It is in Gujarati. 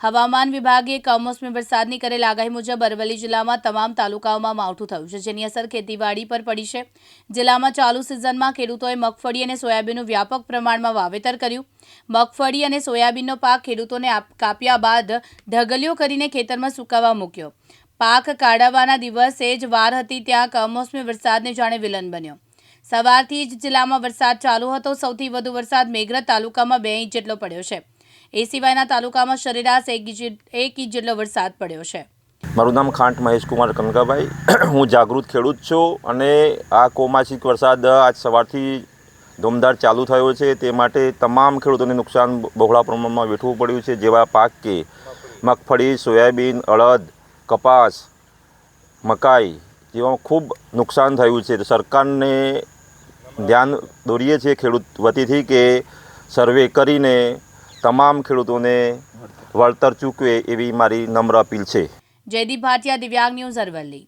હવામાન વિભાગે કમોસમી વરસાદની કરેલ આગાહી મુજબ અરવલ્લી જિલ્લામાં તમામ તાલુકાઓમાં માવઠું થયું છે. જેની અસર ખેતીવાડી પર પડી છે. જિલ્લામાં ચાલુ સિઝનમાં ખેડૂતોએ મગફળી અને સોયાબીનનું વ્યાપક પ્રમાણમાં વાવેતર કર્યું. મગફળી અને સોયાબીનનો પાક ખેડૂતોને કાપ્યા બાદ ઢગલીઓ કરીને ખેતરમાં સુકાવા મૂક્યો. પાક કાઢવાના દિવસે જ વાર હતી ત્યાં કમોસમી વરસાદને જાણે વિલન બન્યો. સવારથી જ જિલ્લામાં વરસાદ ચાલુ હતો. સૌથી વધુ વરસાદ મેઘરજ તાલુકામાં બે ઇંચ જેટલો પડ્યો છે. એ સિવાયના તાલુકામાં સરેરાશ એક ઇંચ જેટલો વરસાદ પડ્યો છે. મારું નામ ખાંટ મહેશકુમાર કનકાભાઈ. હું જાગૃત ખેડૂત છું અને આ કોમાસિક વરસાદ આજ સવારથી ધૂમધાર ચાલુ થયો છે. તે માટે તમામ ખેડૂતોને નુકસાન બહોળા પ્રમાણમાં વેઠવું પડ્યું છે. જેવા પાક કે મગફળી, સોયાબીન, અડદ, કપાસ, મકાઈ જેમાં ખૂબ નુકસાન થયું છે. સરકારને ધ્યાન દોરીએ છીએ ખેડૂત વતીથી કે સર્વે કરીને તમામ ખેડૂતોને વળતર ચૂકવે એવી મારી નમ્ર અપીલ છે. જયદીપ ભાટિયા દિવ્યાંગ ન્યૂઝ અરવલ્લી.